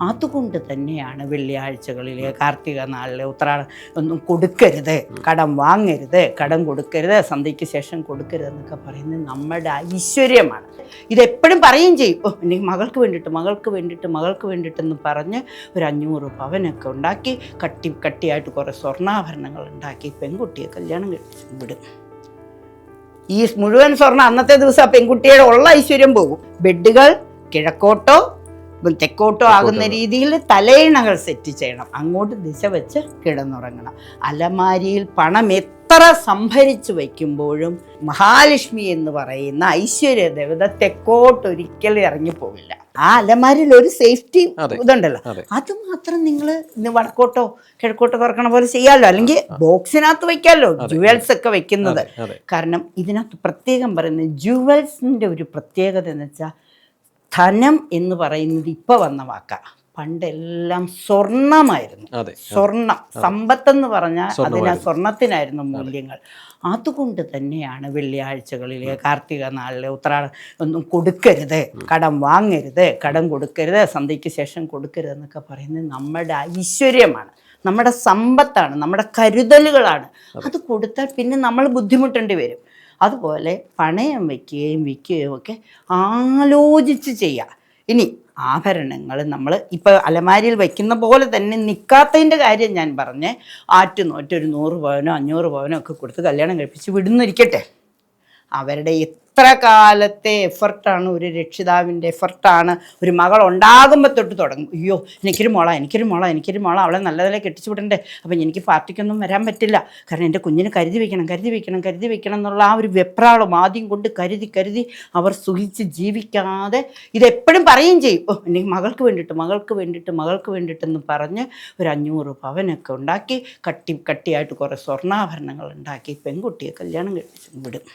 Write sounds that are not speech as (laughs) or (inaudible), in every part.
അതുകൊണ്ട് തന്നെയാണ് വെള്ളിയാഴ്ചകളിലെ കാർത്തിക നാളിലെ ഉത്രാട. ഒന്നും കൊടുക്കരുത്. കടം വാങ്ങരുത്. കടം കൊടുക്കരുത്. സന്ധ്യയ്ക്ക് ശേഷം കൊടുക്കരുത് എന്നൊക്കെ പറയുന്നത് നമ്മുടെ ഐശ്വര്യമാണ്. ഇതെപ്പോഴും പറയുകയും ചെയ്യും. ഓ എനിക്ക് മകൾക്ക് വേണ്ടിയിട്ട് മകൾക്ക് വേണ്ടിയിട്ട് മകൾക്ക് വേണ്ടിയിട്ടെന്ന് പറഞ്ഞ് ഒരു അഞ്ഞൂറ് പവനൊക്കെ ഉണ്ടാക്കി കട്ടി കട്ടിയായിട്ട് കുറേ സ്വർണാഭരണങ്ങൾ ഉണ്ടാക്കി പെൺകുട്ടിയെ കല്യാണം കഴിച്ച് വിടും. ഈ മുഴുവൻ സ്വർണം അന്നത്തെ ദിവസം ആ പെൺകുട്ടിയുടെ ഉള്ള ഐശ്വര്യം പോകും. ബെഡുകൾ കിഴക്കോട്ടോ തെക്കോട്ടോ ആകുന്ന രീതിയിൽ തലയിണകൾ സെറ്റ് ചെയ്യണം. അങ്ങോട്ട് ദിശ വെച്ച് കിടന്നുറങ്ങണം. അലമാരിയിൽ പണം എത്ര സംഭരിച്ചു വയ്ക്കുമ്പോഴും മഹാലക്ഷ്മി എന്ന് പറയുന്ന ഐശ്വര്യ ദേവത തെക്കോട്ടൊരിക്കലും ഇറങ്ങിപ്പോവില്ല. ആ അലമാരിൽ ഒരു സേഫ്റ്റി. ഇതുണ്ടല്ലോ. അതെ. മാത്രം നിങ്ങൾ വടക്കോട്ടോ കിഴക്കോട്ടോ തുറക്കണ പോലെ ചെയ്യാമല്ലോ അല്ലെങ്കിൽ ബോക്സിനകത്ത് വെക്കാമല്ലോ ജുവൽസ് ഒക്കെ വെക്കുന്നത് കാരണം ഇതിനകത്ത് പ്രത്യേകം പറയുന്നത് ജുവൽസിന്റെ ഒരു പ്രത്യേകത എന്ന് വെച്ചാൽ ധനം എന്ന് പറയുന്നത് ഇപ്പൊ വന്ന വാക്ക. പണ്ടെല്ലാം സ്വർണമായിരുന്നു. സ്വർണം. സമ്പത്തെന്ന് പറഞ്ഞാൽ അതിന്. സ്വർണത്തിനായിരുന്നു മൂല്യങ്ങൾ. അതുകൊണ്ട് തന്നെയാണ് വെള്ളിയാഴ്ചകളിലെ കാർത്തിക നാളിലെ ഉത്രാട ഒന്നും കൊടുക്കരുത്. കടം വാങ്ങരുത്. കടം കൊടുക്കരുത്. സന്ധ്യയ്ക്ക് ശേഷം കൊടുക്കരുത് എന്നൊക്കെ പറയുന്നത് നമ്മുടെ ഐശ്വര്യമാണ്. നമ്മുടെ സമ്പത്താണ്. നമ്മുടെ കരുതലുകളാണ്. അത് കൊടുത്താൽ പിന്നെ നമ്മൾ ബുദ്ധിമുട്ടേണ്ടി വരും. അതുപോലെ പണയം വയ്ക്കുകയും വിൽക്കുകയും ഒക്കെ ആലോചിച്ച് ചെയ്യുക ഇനി ആഭരണങ്ങൾ നമ്മൾ ഇപ്പോൾ അലമാരിയിൽ വയ്ക്കുന്ന പോലെ തന്നെ നിൽക്കാത്തതിന്റെ കാര്യം ഞാൻ പറഞ്ഞ് ആറ്റുനോറ്റൊരു നൂറ് പവനോ അഞ്ഞൂറ് പവനോ ഒക്കെ കൊടുത്ത് കല്യാണം കഴിപ്പിച്ച് വിടുന്നിരിക്കട്ടെ. അവരുടെ എത്ര കാലത്തെ എഫർട്ടാണ് ഒരു രക്ഷിതാവിന്റെ എഫർട്ടാണ് ഒരു മകൾ ഉണ്ടാകുമ്പോൾ തൊട്ട് തുടങ്ങും. അയ്യോ എനിക്കൊരു മോള എനിക്കൊരു മോള എനിക്കൊരു മോള അവളെ നല്ലതല്ലേ കെട്ടിച്ചു വിടണ്ടേ? അപ്പം എനിക്ക് പാർട്ടിക്കൊന്നും വരാൻ പറ്റില്ല. കാരണം എന്റെ കുഞ്ഞിന് കരുതി വയ്ക്കണം കരുതി വയ്ക്കണം കരുതി വയ്ക്കണം എന്നുള്ള ആ ഒരു വെപ്രാളം ആദ്യം കൊണ്ട് കരുതി കരുതി അവർ സുഖിച്ച് ജീവിക്കാതെ ഇതെപ്പോഴും പറയുകയും ചെയ്യും. ഓ എനിക്ക് മകൾക്ക് വേണ്ടിയിട്ട് മകൾക്ക് വേണ്ടിയിട്ട് മകൾക്ക് വേണ്ടിയിട്ടെന്ന് പറഞ്ഞ് ഒരു അഞ്ഞൂറ് പവനൊക്കെ ഉണ്ടാക്കി കട്ടി കട്ടിയായിട്ട് കുറേ സ്വർണാഭരണങ്ങൾ ഉണ്ടാക്കി പെൺകുട്ടിയെ കല്യാണം കഴിച്ച് വിടും.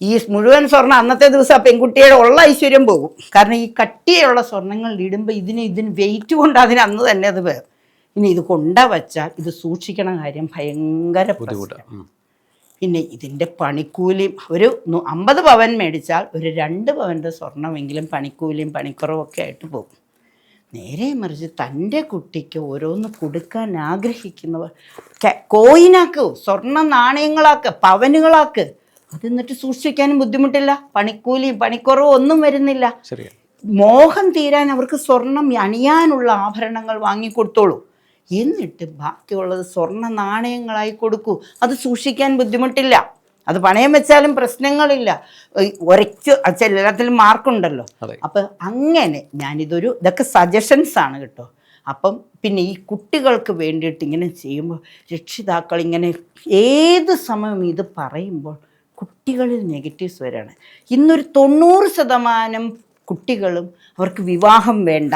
ഈ മുഴുവൻ സ്വർണം അന്നത്തെ ദിവസം ആ പെൺകുട്ടിയുടെ ഉള്ള ഐശ്വര്യം പോകും. കാരണം ഈ കട്ടിയുള്ള സ്വർണങ്ങൾ ഇടുമ്പോൾ ഇതിന് ഇതിന് വെയിറ്റ് കൊണ്ട് അതിന് അന്ന് തന്നെ അത് വേർ ഇനി ഇത് കൊണ്ട വച്ചാൽ ഇത് സൂക്ഷിക്കണ കാര്യം ഭയങ്കര ബുദ്ധിമുട്ടാണ് പിന്നെ ഇതിന്റെ പണിക്കൂലിയും ഒരു അമ്പത് പവൻ മേടിച്ചാൽ ഒരു രണ്ട് പവന്റെ സ്വർണമെങ്കിലും പണിക്കൂലിയും പണിക്കുറവും ഒക്കെ ആയിട്ട് പോകും. നേരെ മറിച്ച് തന്റെ കുട്ടിക്ക് ഓരോന്ന് കൊടുക്കാൻ ആഗ്രഹിക്കുന്നവർ കോയിനാക്ക് സ്വർണ നാണയങ്ങളാക്ക് പവനുകളാക്ക് അത് എന്നിട്ട് സൂക്ഷിക്കാനും ബുദ്ധിമുട്ടില്ല. പണിക്കൂലിയും പണിക്കുറവും ഒന്നും വരുന്നില്ല. മോഹം തീരാൻ അവർക്ക് സ്വർണം അണിയാനുള്ള ആഭരണങ്ങൾ വാങ്ങിക്കൊടുത്തോളൂ എന്നിട്ട് ബാക്കിയുള്ളത് സ്വർണ നാണയങ്ങളായി കൊടുക്കൂ. അത് സൂക്ഷിക്കാൻ ബുദ്ധിമുട്ടില്ല. അത് പണയം വെച്ചാലും പ്രശ്നങ്ങളില്ല. ഒരച്ചു എല്ലാത്തിലും മാർക്കുണ്ടല്ലോ. അപ്പം അങ്ങനെ ഞാനിതൊരു ഇതൊക്കെ സജഷൻസ് ആണ് കേട്ടോ. അപ്പം പിന്നെ ഈ കുട്ടികൾക്ക് വേണ്ടിയിട്ട് ഇങ്ങനെ ചെയ്യുമ്പോൾ രക്ഷിതാക്കൾ ഇങ്ങനെ ഏത് സമയം ഇത് പറയുമ്പോൾ കുട്ടികളിൽ നെഗറ്റീവ്സ് വരികയാണ് ഇന്നൊരു തൊണ്ണൂറ് ശതമാനം കുട്ടികളും അവർക്ക് വിവാഹം വേണ്ട.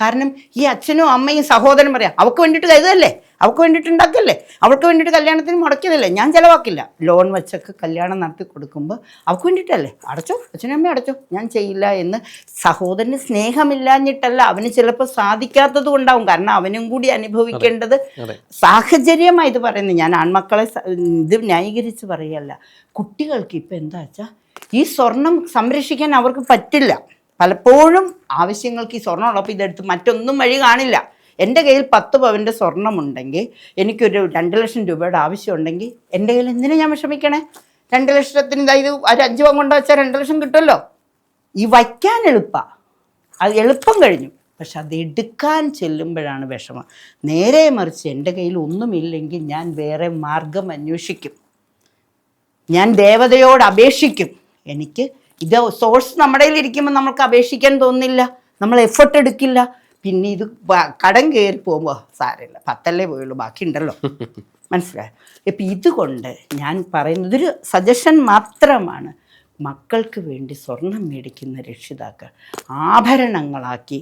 കാരണം ഈ അച്ഛനും അമ്മയും സഹോദരൻ പറയാം അവൾക്ക് വേണ്ടിയിട്ട് കരുതല്ലേ? അവൾക്ക് വേണ്ടിയിട്ട് ഉണ്ടാക്കല്ലേ അവൾക്ക് വേണ്ടിയിട്ട് കല്യാണത്തിന് മുടക്കിയതല്ലേ? ഞാൻ ചിലവാക്കില്ല. ലോൺ വെച്ചൊക്കെ കല്യാണം നടത്തി കൊടുക്കുമ്പോൾ അവൾക്ക് വേണ്ടിയിട്ടല്ലേ? അടച്ചോ അച്ഛനും അമ്മയും അടച്ചോ. ഞാൻ ചെയ്യില്ല എന്ന് സഹോദരന് സ്നേഹമില്ലാഞ്ഞിട്ടല്ല അവന് ചിലപ്പോൾ സാധിക്കാത്തത് കൊണ്ടാവും. കാരണം അവനും കൂടി അനുഭവിക്കേണ്ടത് സാഹചര്യമായി ഇത് പറയുന്നത് ഞാൻ ആൺമക്കളെ ഇത് ന്യായീകരിച്ച് പറയല്ല കുട്ടികൾക്ക് ഇപ്പം എന്താ വെച്ചാൽ ഈ സ്വർണം സംരക്ഷിക്കാൻ അവർക്ക് പറ്റില്ല. പലപ്പോഴും ആവശ്യങ്ങൾക്ക് ഈ സ്വർണം ഉള്ളപ്പോൾ ഇതെടുത്ത് മറ്റൊന്നും വഴി കാണില്ല. എന്റെ കയ്യിൽ പത്ത് പവന്റെ സ്വർണമുണ്ടെങ്കിൽ എനിക്കൊരു രണ്ട് ലക്ഷം രൂപയുടെ ആവശ്യമുണ്ടെങ്കിൽ എന്റെ കയ്യിൽ എന്തിനു ഞാൻ വിഷമിക്കണേ? രണ്ട് ലക്ഷത്തിന് ഇതായത് ഒരു അഞ്ച് പവൻ കൊണ്ട് വെച്ചാൽ രണ്ട് ലക്ഷം കിട്ടുമല്ലോ? ഈ വയ്ക്കാൻ എളുപ്പമാണ് അത് എളുപ്പം കഴിഞ്ഞു. പക്ഷെ അത് എടുക്കാൻ ചെല്ലുമ്പോഴാണ് വിഷമം. നേരെ മറിച്ച് എന്റെ കയ്യിൽ ഒന്നുമില്ലെങ്കിൽ ഞാൻ വേറെ മാർഗം അന്വേഷിക്കും. ഞാൻ ദേവതയോട് അപേക്ഷിക്കും. എനിക്ക് ഇത് സോഴ്സ് നമ്മുടെ കയ്യിൽ ഇരിക്കുമ്പോൾ നമുക്ക് അപേക്ഷിക്കാൻ തോന്നില്ല നമ്മൾ എഫർട്ട് എടുക്കില്ല. പിന്നെ ഇത് കടം കയറി പോകുമ്പോൾ സാരമില്ല. പത്തല്ലേ പോയുള്ളൂ. ബാക്കി ഉണ്ടല്ലോ. (laughs) മനസ്സിലായോ? ഇപ്പം ഇതുകൊണ്ട് ഞാൻ പറയുന്നത് ഒരു സജഷൻ മാത്രമാണ്. മക്കൾക്ക് വേണ്ടി സ്വർണം മേടിക്കുന്ന രക്ഷിതാക്കൾ ആഭരണങ്ങളാക്കി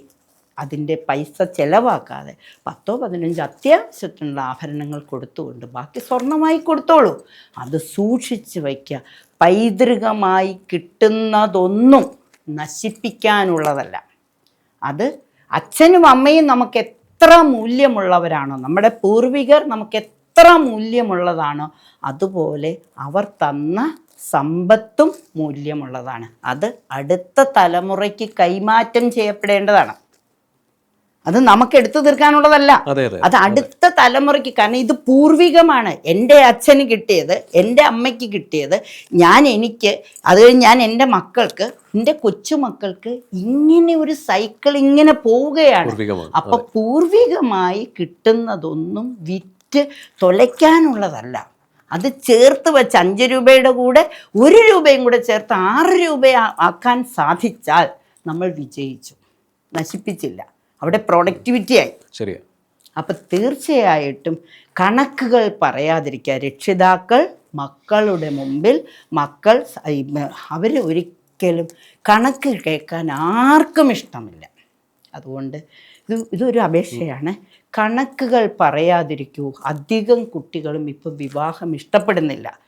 അതിന്റെ പൈസ ചിലവാക്കാതെ പത്തോ പതിനഞ്ചോ അത്യാവശ്യത്തിനുള്ള ആഭരണങ്ങൾ കൊടുത്തുകൊണ്ട് ബാക്കി സ്വർണമായി കൊടുത്തോളൂ. അത് സൂക്ഷിച്ച് വയ്ക്കുക. പൈതൃകമായി കിട്ടുന്നതൊന്നും നശിപ്പിക്കാനുള്ളതല്ല. അത് അച്ഛനും അമ്മയും നമുക്ക് എത്ര മൂല്യമുള്ളവരാണോ നമ്മുടെ പൂർവികർ നമുക്ക് എത്ര മൂല്യമുള്ളതാണോ അതുപോലെ അവർ തന്ന സമ്പത്തും മൂല്യമുള്ളതാണ്. അത് അടുത്ത തലമുറയ്ക്ക് കൈമാറ്റം ചെയ്യപ്പെടേണ്ടതാണ്. അത് നമുക്ക് എടുത്തു തീർക്കാനുള്ളതല്ല. അതെ അടുത്ത തലമുറയ്ക്ക് കാരണം ഇത് പൂർവികമാണ്. എന്റെ അച്ഛന് കിട്ടിയത് എന്റെ അമ്മയ്ക്ക് കിട്ടിയത് ഞാൻ എനിക്ക് അത് ഞാൻ എന്റെ മക്കൾക്ക് എന്റെ കൊച്ചുമക്കൾക്ക് ഇങ്ങനെ ഒരു സൈക്കിൾ ഇങ്ങനെ പോവുകയാണ്. അപ്പൊ പൂർവികമായി കിട്ടുന്നതൊന്നും വിറ്റ് തൊലയ്ക്കാനുള്ളതല്ല. അത് ചേർത്ത് വെച്ച് അഞ്ച് രൂപയുടെ കൂടെ ഒരു രൂപയും കൂടെ ചേർത്ത് ആറ് രൂപ ആക്കാൻ സാധിച്ചാൽ നമ്മൾ വിജയിച്ചു. നശിപ്പിച്ചില്ല. അവിടെ പ്രൊഡക്ടിവിറ്റി ആയി. ശരിയാ. അപ്പം തീർച്ചയായിട്ടും കണക്കുകൾ പറയാതിരിക്കുക. രക്ഷിതാക്കൾ മക്കളുടെ മുമ്പിൽ മക്കൾ അവർ ഒരിക്കലും കണക്ക് കേൾക്കാൻ ആർക്കും ഇഷ്ടമില്ല. അതുകൊണ്ട് ഇത് ഇതൊരു അപേക്ഷയാണ്. കണക്കുകൾ പറയാതിരിക്കൂ. അധികം കുട്ടികളും ഇപ്പം വിവാഹം ഇഷ്ടപ്പെടുന്നില്ല.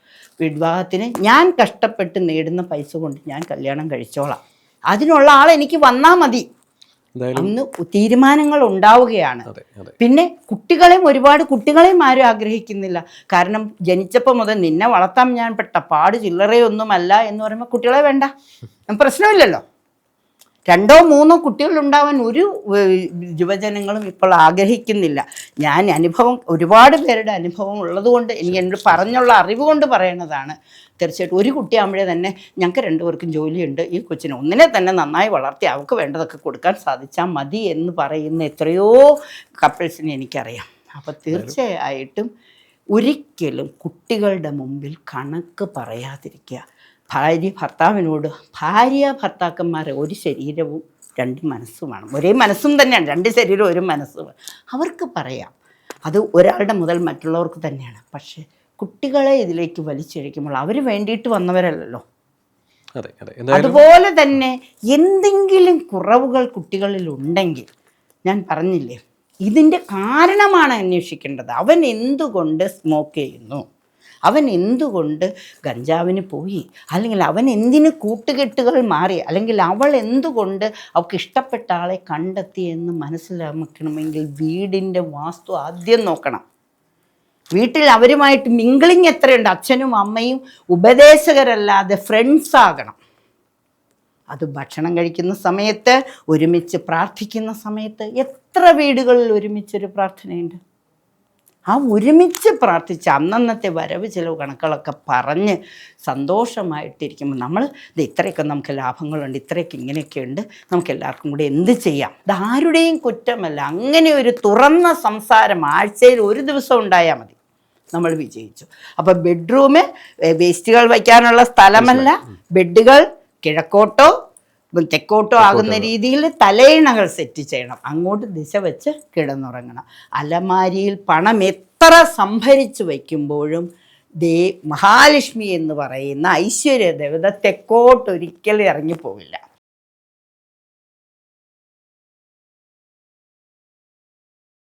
വിവാഹത്തിന് ഞാൻ കഷ്ടപ്പെട്ട് നേടുന്ന പൈസ കൊണ്ട് ഞാൻ കല്യാണം കഴിച്ചോളാം. അതിനുള്ള ആൾ എനിക്ക് വന്നാൽ മതി. അന്ന് തീരുമാനങ്ങൾ ഉണ്ടാവുകയാണ്. പിന്നെ കുട്ടികളെയും ഒരുപാട് കുട്ടികളെയും ആരും ആഗ്രഹിക്കുന്നില്ല. കാരണം ജനിച്ചപ്പോൾ മുതൽ നിന്നെ വളർത്താൻ ഞാൻ പെട്ട പാട് ചില്ലറയൊന്നുമല്ല എന്ന് പറയുമ്പോൾ കുട്ടികളെ വേണ്ട. പ്രശ്നമില്ലല്ലോ. രണ്ടോ മൂന്നോ കുട്ടികളുണ്ടാവാൻ ഒരു യുവജനങ്ങളും ഇപ്പോൾ ആഗ്രഹിക്കുന്നില്ല. ഞാൻ അനുഭവം ഒരുപാട് പേരുടെ അനുഭവം ഉള്ളതുകൊണ്ട് എനിക്ക് എന്നോട് പറഞ്ഞുള്ള അറിവ് കൊണ്ട് പറയണതാണ്. തീർച്ചയായിട്ടും ഒരു കുട്ടിയാകുമ്പോഴേ തന്നെ ഞങ്ങൾക്ക് രണ്ടുപേർക്കും ജോലിയുണ്ട്. ഈ കൊച്ചിനെ ഒന്നിനെ തന്നെ നന്നായി വളർത്തി അവൾക്ക് വേണ്ടതൊക്കെ കൊടുക്കാൻ സാധിച്ചാൽ മതി എന്ന് പറയുന്ന എത്രയോ കപ്പിൾസിനെ എനിക്കറിയാം. അപ്പോൾ തീർച്ചയായിട്ടും ഒരിക്കലും കുട്ടികളുടെ മുമ്പിൽ കണക്ക് പറയാതിരിക്കുക. ഭാര്യ ഭർത്താവിനോട് ഭാര്യ ഭർത്താക്കന്മാരെ ഒരു ശരീരവും രണ്ട് മനസ്സുമാണ് ഒരേ മനസ്സും തന്നെയാണ് രണ്ട് ശരീരവും ഒരു മനസ്സും അവർക്ക് പറയാം. അത് ഒരാളുടെ മുതൽ മറ്റുള്ളവർക്ക് തന്നെയാണ്. പക്ഷേ കുട്ടികളെ ഇതിലേക്ക് വലിച്ചഴിക്കുമ്പോൾ അവർ വേണ്ടിയിട്ട് വന്നവരല്ലല്ലോ. അതെ അതെ. അതുപോലെ തന്നെ എന്തെങ്കിലും കുറവുകൾ കുട്ടികളിൽ ഉണ്ടെങ്കിൽ ഞാൻ പറഞ്ഞില്ലേ ഇതിന്റെ കാരണമാണ് അന്വേഷിക്കേണ്ടത്. അവൻ എന്തുകൊണ്ട് സ്മോക്ക് ചെയ്യുന്നു? അവൻ എന്തുകൊണ്ട് കഞ്ചാവിന് പോയി? അല്ലെങ്കിൽ അവൻ എന്തിന് കൂട്ടുകെട്ടുകൾ മാറി? അല്ലെങ്കിൽ അവൾ എന്തുകൊണ്ട് അവൾക്ക് ഇഷ്ടപ്പെട്ട ആളെ കണ്ടെത്തി എന്ന് മനസ്സിലാക്കണമെങ്കിൽ വീടിന്റെ വാസ്തു ആദ്യം നോക്കണം. വീട്ടിൽ അവരുമായിട്ട് മിങ്കിളിങ് എത്രയുണ്ട്? അച്ഛനും അമ്മയും ഉപദേശകരല്ലാതെ ഫ്രണ്ട്സ് ആകണം. അത് ഭക്ഷണം കഴിക്കുന്ന സമയത്ത് ഒരുമിച്ച് പ്രാർത്ഥിക്കുന്ന സമയത്ത് എത്ര വീടുകളിൽ ഒരുമിച്ചൊരു പ്രാർത്ഥനയുണ്ട്? ആ ഒരുമിച്ച് പ്രാർത്ഥിച്ച് അന്നന്നത്തെ വരവ് ചിലവ് കണക്കുകളൊക്കെ പറഞ്ഞ് സന്തോഷമായിട്ടിരിക്കുമ്പോൾ നമ്മൾ ഇത് ഇത്രയൊക്കെ നമുക്ക് ലാഭങ്ങളുണ്ട് ഇത്രയൊക്കെ ഇങ്ങനെയൊക്കെ ഉണ്ട് നമുക്ക് എല്ലാവർക്കും കൂടി എന്ത് ചെയ്യാം? ഇത് ആരുടെയും കുറ്റമല്ല. അങ്ങനെ ഒരു തുറന്ന സംസാരം ആഴ്ചയിൽ ഒരു ദിവസം ഉണ്ടായാൽ മതി. നമ്മൾ വിജയിച്ചു. അപ്പോൾ ബെഡ്റൂമ് വേസ്റ്റുകൾ വയ്ക്കാനുള്ള സ്ഥലമല്ല ബെഡുകൾ കിഴക്കോട്ടോ തെക്കോട്ടോ ആകുന്ന രീതിയിൽ തലയിണകൾ സെറ്റ് ചെയ്യണം. അങ്ങോട്ട് ദിശ വെച്ച് കിടന്നുറങ്ങണം. അലമാരിയിൽ പണം എത്ര സംഭരിച്ചു വയ്ക്കുമ്പോഴും ദേ മഹാലക്ഷ്മി എന്ന് പറയുന്ന ഐശ്വര്യ ദേവത തെക്കോട്ടൊരിക്കലും ഇറങ്ങിപ്പോവില്ല.